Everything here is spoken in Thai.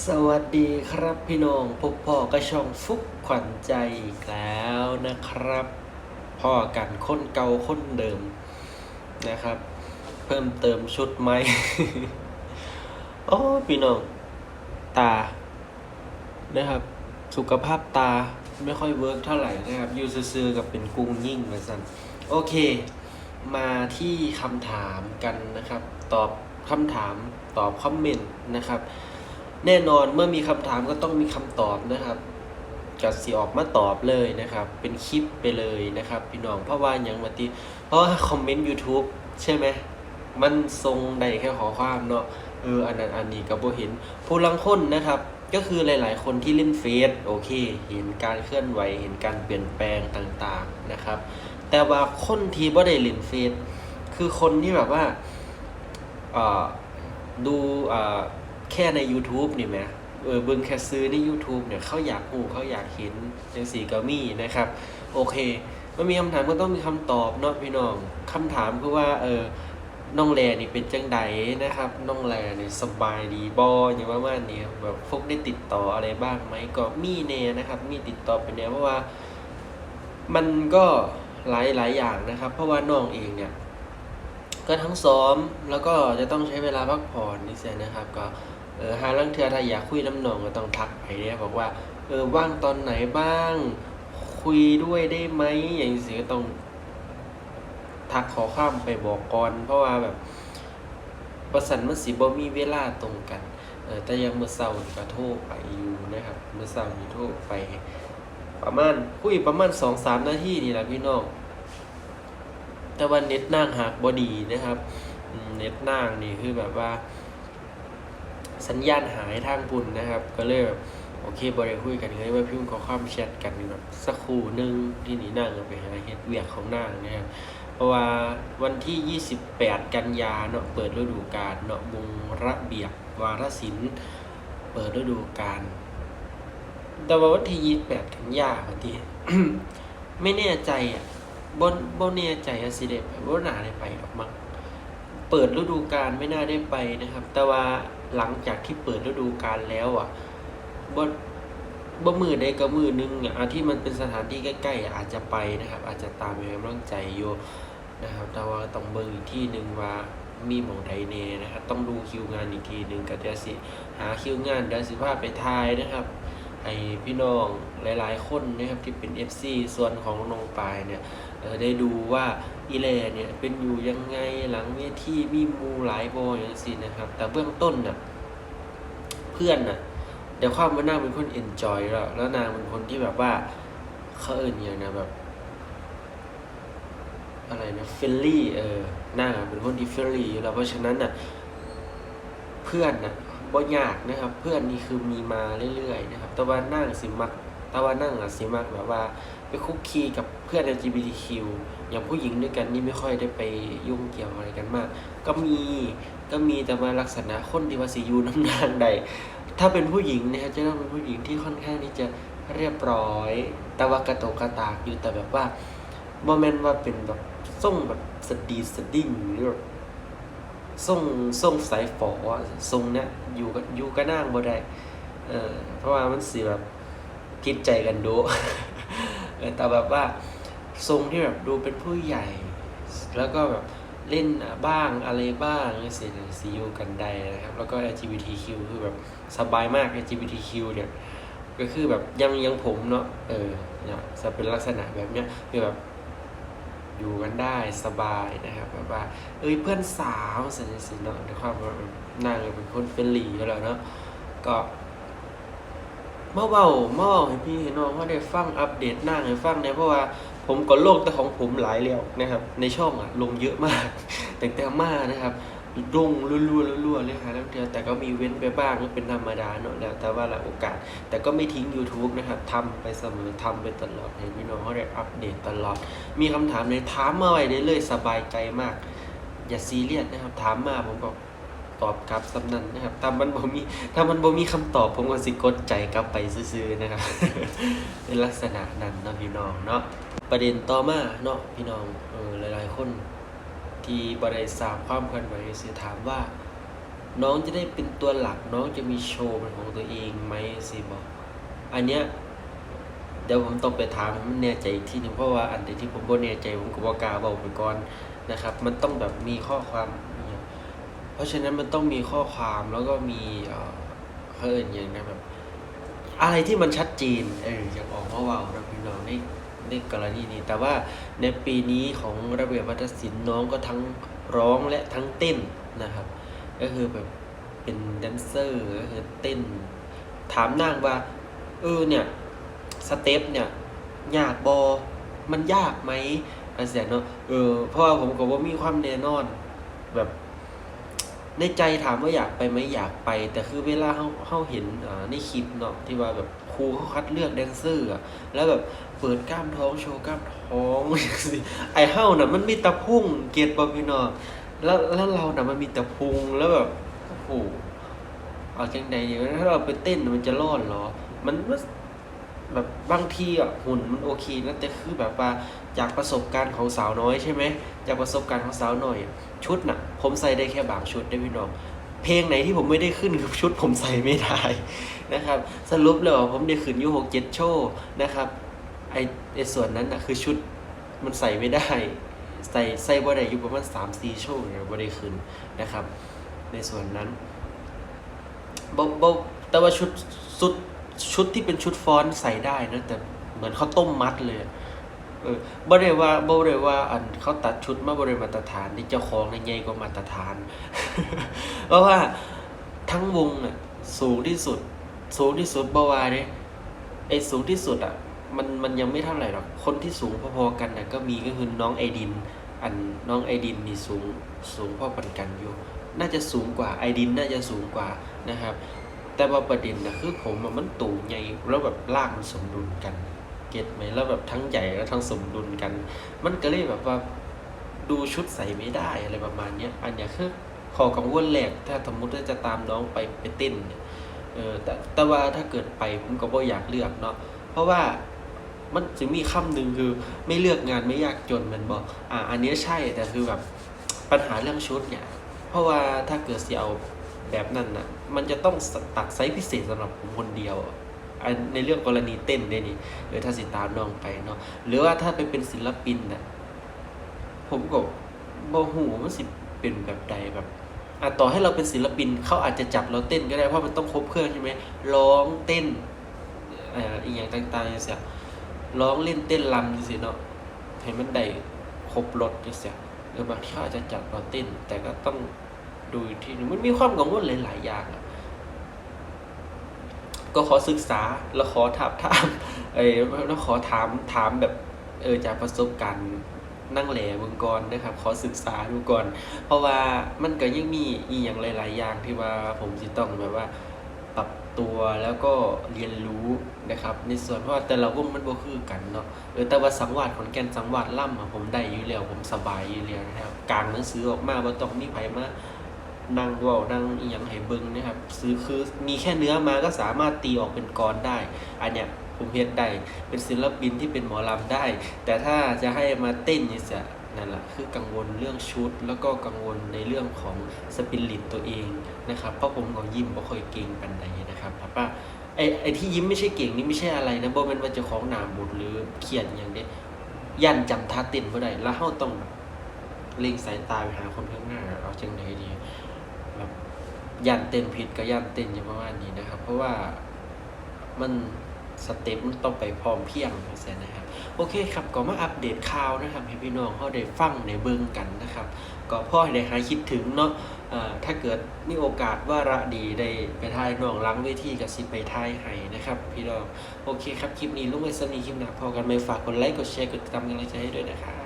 สวัสดีครับพี่น้องพบพ่อกระช่องฟุกขวัญใจอีกแล้วนะครับ พ่อกันค้นเก่าค้นเดิมนะครับ เพิ่มเติมชุดไหมโอ้พี่น้อง ตานะครับ สุขภาพตาไม่ค่อยเวิร์กเท่าไหร่นะครับยูซื่อกับเป็นกุ้งยิ่งมาสันโอเค มาที่คำถามกันนะครับ ตอบคำถามตอบคอมเมนต์นะครับ แน่นอนเมื่อมีคำถามก็ต้องมีคำตอบนะครับกัดสีออกมาตอบเลยนะครับ เป็นคลิปไปเลยนะครับ พี่น้องเพราะว่าอย่างมาติเพราะว่าคอมเมนต์ YouTube ใช่ไหมมันทรงใดแค่ขอความเนาะเอออันนั้นอันนี้ก็บ่เห็นผู้ลังคนนะครับ ก็คือหลาย ๆ คนที่เล่นเฟซโอเค เห็นการเคลื่อนไหวเห็นการเปลี่ยนแปลงต่างๆนะครับ แต่ว่าคนที่บ่ได้เล่นเฟซคือคนที่แบบว่าดูอ่อ แค่ใน YouTube นี่ไหมเออเบิ่งแค่ซื้อใน YouTube เนี่ยเขาอยากหูเขาอยากเห็นจังสีก็มีนะครับ โอเคมันมีคำถามก็ต้องมีคำตอบเนาะพี่น้องคำถามคือว่าเออน้องแลนี่เป็นจังใดนะครับ น้องแลนี่สบายดีบออย่างว่าว่านี่แบบพวกได้ติดต่ออะไรบ้างไหมก็มีแน่นะครับ มีติดต่อไปแน่เพราะว่า มันก็หลายหลายอย่างนะครับ เพราะว่าน้องเองเนี่ย ก็ทั้งซ้อมแล้วก็จะต้องใช้เวลาพักผ่อนนี่เสียนะครับ ก็ เออหาลังเทือถ้าอยากคุยน้ำหนองก็ต้องทักไปเนี่ยบอกว่าเออว่างตอนไหนบ้าง คุยด้วยได้ไหมอย่างนี้สิก็ต้องทักขอข้ามไปบอกก่อน เพราะว่าแบบประสันมันสิบ่มีเวลาตรงกันเออแต่ยังเมื่อเช้าก็โทรไปอยู่นะครับเมื่อเช้านี่โทรไป ประมาณคุยประมาณสองสามนาทีนี่แหละพี่น้องแต่ว่าเน็ตนางหักบอดีนะครับเน็ตนางนี่คือแบบว่า สัญญาณหายทางบุญนะครับ ก็เลยแบบโอเคบริคุยกันเลยว่าพิมพ์ขอความแชทกันแบบสักครู่นึงที่นี่นางก็ไปหาเฮ็ดเวียกของนางนะครับเพราะว่าวันที่ 28 กันยาเนาะเปิดฤดูกาลเนาะวงระเบียบวารศิลป์เปิดฤดูกาลแต่ว่าวันที่ 28 กันยาวันที่ไม่แน่ใจอะบนบนแน่ใจอะสิเดไปบ่น่าได้ไปหรอกมั้งเปิดฤดูกาลไม่น่าได้ไปนะครับ แต่ว่า หลังจากที่เปิดฤดูกาลแล้วอะบ่บ่มือใดก็มือหนึงอะที่มันเป็นสถานที่ใกล้ๆอาจจะไปนะครับ อาจจะตามไปกำลังใจอยู่นะครับ แต่ว่าต้องเบิ่งอีกที่หนึ่งว่ามีหมองใดแน่นะครับต้องดูคิวงานอีกทีหนึ่งก็เดี๋ยวสิหาคิวงานเดี๋ยวสิพาไปทายนะครับให้พี่น้องหลายๆ คนนะครับที่เป็น FC ส่วนของน้องปายเนี่ย ได้ดูว่าอีแลเนี่ยเป็นอยู่ยังไงหลังเวทีมีมูหลายบอย่างสินะครับ แต่เบื้องต้นน่ะเพื่อนน่ะเดี๋ยวความว่านางเป็นคนเอนจอยแล้วแล้วนางเป็นคนที่แบบว่าเขาเอินอย่างนะแบบอะไรนะเฟลลี่เออนางเป็นคนที่เฟลลี่อยู่แล้วเพราะฉะนั้นน่ะเพื่อนน่ะบ่ยากนะครับ เพื่อนนี่คือมีมาเรื่อยๆนะครับ แต่ว่านั่งสิมัก แต่ว่านั่งอะสิมักแบบว่า ไปคุกคีกับเพื่อน LGBTQ อย่างผู้หญิงด้วยกันนี่ไม่ค่อยได้ไปยุ่งเกี่ยวอะไรกันมาก ก็มีก็มีแต่มาลักษณะคนที่ว่าสิยูน้ำนางใด ถ้าเป็นผู้หญิงนะครับจะต้องเป็นผู้หญิงที่ค่อนข้างที่จะเรียบร้อย แต่ว่ากระโตกกระตากอยู่แต่แบบว่าโมเมนว่าเป็นแบบส่งแบบสดีสดิ้งหรือแบบส่งส่งสายฝอทรงเนี้ยอยู่กับอยู่กับนางบ่ได้เออเพราะว่ามันสิแบบ คิดใจกันดู แต่แบบว่าทรงที่แบบดูเป็นผู้ใหญ่ แล้วก็แบบเล่นบ้างอะไรบ้างนี่สิสิอยู่กันได้นะครับ แล้วก็ LGBTQ คือแบบสบายมาก LGBTQ เนี่ย ก็คือแบบยังยังผมเนาะเออเนี่ยจะเป็นลักษณะแบบเนี้ยคือแบบอยู่กันได้สบายนะครับแบบว่า เอ้ยเพื่อนสาวสันสิเนาะในความว่านางเป็นคนเฟรนลี่อยู่แล้วเนาะก็ มื่อเบาเมื่อเบาให้พี่ให้น้องเขาได้ฟังอัปเดตนาให้ฟังเนี่ยเพราะว่าผมก็โลกแต่ของผมหลายแล้วนะครับ ในช่องอะลงเยอะมากแต่แต่มานะครับลงรัวๆรัวๆเลยค่ะแล้วเดียวแต่ก็มีเว้นไปบ้างก็เป็นธรรมดาเนาะแล้วแต่ว่าละโอกาส แต่ก็ไม่ทิ้ง YouTube นะครับทำไปเสมอทำไปตลอดให้พี่น้องเขาได้อัปเดตตลอด มีคำถามเลยถามมาไว้ได้เลยสบายใจมาก อย่าซีเรียสนะครับ ถามมาผมก็ ตอบกลับสำนันนะครับถ้ามันบ่มีถ้ามันบ่มีคำตอบผมก็สิกดใจกลับไปซื่อๆนะครับ เป็นลักษณะนั้นเนาะพี่น้องเนาะประเด็นต่อมาเนาะพี่น้องเออหลายๆ คนที่บริษัทความเคลื่อนไหวสิถามว่า น้องจะได้เป็นตัวหลักน้องจะมีโชว์เป็นของตัวเองไหมสิบอกอันเนี้ยเดี๋ยวผมต้องไปถามมันแน่ใจอีกทีหนึงเพราะว่าอันที่ผมบ่แน่ใจผมก็บ่กล้าบอกไปก่อนนะครับ มันต้องแบบมีข้อความ เพราะฉะนั้นมันต้องมีข้อความแล้วก็มีเพื่อนอย่างนะแบบอะไรที่มันชัดเจนเอออยากออกมาเว่านะพี่น้องในในกรณีนี้ แต่ว่าในปีนี้ของระเบียบวัฒนศิลป์น้องก็ทั้งร้องและทั้งเต้นนะครับ ก็คือแบบเป็นแดนเซอร์ก็คือเต้น ถามนางว่า เออเนี่ยสเต็ปเนี่ยยากบอมันยากไหมอะไรเสียเนาะเออเพราะว่าผมก็ว่ามีความแน่นอนแบบ ในใจถามว่าอยากไปไหมอยากไป แต่คือเวลาเขาเขาเห็นอ่าในคลิปเนาะที่ว่าแบบครูเขาคัดเลือกแดนเซอร์อะแล้วแบบเปิดกล้ามท้องโชว์กล้ามท้องไอเฮ้าน่ะมันมีแตะพุ่งเกียรติบอพี่น้อแล้วแล้วเราน่ะมันมีแต่พุงแล้วแบบโอ้โหเอาจังใดเดีวะถ้าเราไปเต้นมันจะรอดเหรอมันมันแบบบางทีอะหุ่นมันโอเคนะแต่คือแบบว่า จากประสบการณ์ของสาวน้อยใช่ไหมจากประสบการณ์ของสาวน้อย ชุดน่ะ ผมใส่ได้แค่บางชุดได้พี่น้องเพลงไหนที่ผมไม่ได้ขึ้นคือชุดผมใส่ไม่ได้นะครับ สรุปแล้วาผมได้ขึ้นยูหกเจ็ดโชว์นะครับไอไอส่วนนั้นนะคือชุดมันใส่ไม่ได้ ใส่ใส่บ่ได้อยู่ประมาณสามสี่โชว์เนี่ยบ่ได้ขึ้นนะครับ ในส่วนนั้นบ่บ่แต่ว่าชุดชุดชุดที่เป็นชุดฟอนต์ใส่ได้นะแต่เหมือนเขาต้มมัดเลย เออบ่ได้ว่าบ่ได้ว่า อันเขาตัดชุดมาบ่ได้มาตรฐานที่เจ้าของในใหญ่กว่ามาตรฐาน เพราะว่าทั้งวงน่ะสูงที่สุด สูงที่สุดบ่ว่าเด้ไอ้สูงที่สุดอะมันมันยังไม่เท่าไหร่หรอก คนที่สูงพอๆกันน่ะก็มีก็คือน้องไอดิน อันน้องไอดินนี่สูงสูงพอปันกันอยู่ น่าจะสูงกว่าไอดินน่าจะสูงกว่านะครับ แต่ว่าประเด็นนะคือผมมันตูใหญ่แล้วแบบร่างมันสมดุลกัน เก็ตไหมแล้วแบบทั้งใหญ่แล้วทั้งสมดุลกัน มันก็เลยแบบว่าดูชุดใส่ไม่ได้อะไรประมาณเนี้ยอันเนี้ยคือขอกังวลแรกถ้าสมมติว่าจะตามน้องไปไปเต้นเนี่ยเออแต่แต่ว่าถ้าเกิดไปผมก็บ่อยากเลือกเนาะเพราะว่ามันจะมีคำหนึ่งคือไม่เลือกงานไม่ยากจนมันบอกอ่าอันนี้ใช่แต่คือแบบปัญหาเรื่องชุดเนี่ยเพราะว่าถ้าเกิดเสียเอาแบบนั้นน่ะมันจะต้องตัดไซส์พิเศษสำหรับผมคนเดียวอะ ในเรื่องกรณีเต้นเนี่ยนี่เออถ้าสิตามน้องไปเนาะหรือว่าถ้าไปเป็นศิลปินน่ะผมก็บ่ฮู้ว่ามันสิเป็นแบบใดแบบอะต่อให้เราเป็นศิลปินเขาอาจจะจับเราเต้นก็ได้เพราะมันต้องครบเครื่องใช่ไหมร้องเต้นเอ่ออีหยังต่างๆจังซี่ร้องเล่นเต้นรำจังซี่เนาะให้มันได้ครบรถจังซี่หรือบางทีเขาอาจจะจับเราเต้น แต่ก็ต้องดูทีหนึงมันมีความกังวลหลายๆอย่างอะ ก็ขอศึกษาแล้วขอถามถามเอ้ยแล้วขอถามถามแบบเออจากประสบการณ์นั่งแหล่เบิ่งก่อนนะครับขอศึกษาดูก่อน เพราะว่ามันก็ยังมีอีหยังหลาย ๆ อย่างที่ว่าผมสิต้องแบบว่าปรับตัวแล้วก็เรียนรู้นะครับ ในส่วนเพราะว่าแต่ละวงมันบ่คือกันเนาะเออแต่ว่าสังวาสขอนแก่นสังวาสล่ำผมได้อยู่แล้วผมสบายอยู่แล้วนะครับกลางหนังสือออกมาบ่ต้องมีไผมา นั่งเว้านั่งอีหยังให้เบิ่งนะครับซื้อคือมีแค่เนื้อมาก็สามารถตีออกเป็นกลอนได้ อันเนี้ยผมเฮ็ดได้เป็นศิลปินที่เป็นหมอลำได้ แต่ถ้าจะให้มาเต้นนี่จะนั่นแหละคือกังวลเรื่องชุด แล้วก็กังวลในเรื่องของสปิริตตัวเองนะครับเพราะผมก็ยิ้มบ่ค่อยเก่งปานใดนะครับครับว่าไอ้ไอ้ที่ยิ้มไม่ใช่เก่งนี่ไม่ใช่อะไรนะบ่แม่นว่าจะของหน้าบุดหรือเครียดอย่างเด้ยันจำท่าเต้นบ่ได้แล้วเฮาต้องเล็งสายตาไปหาคนข้างหน้าเอาจังไดดี ยันเต้นผิดก็ยันเต้นอย่างประมาณนี้นะครับ เพราะว่ามันสเต็ปมันต้องไปพร้อมเพียงจังซี่นะครับ โอเคครับก็มาอัปเดตข่าวนะครับ ให้พี่น้องเขาได้ฟังในเบิ่งกันนะครับ ก็พ่อให้ได้หายคิดถึงเนาะถ้าเกิดมีโอกาสว่าระดีได้ไปทายน้องล้างเวทีกับสิไปทายให้นะครับ พี่น้อง โอเคครับ คลิปนี้ลุงไว้สนีคลิปหน้าพอกันไหมฝากกดไลค์กดแชร์กดติดตามกำลังใจให้ด้วยนะครับ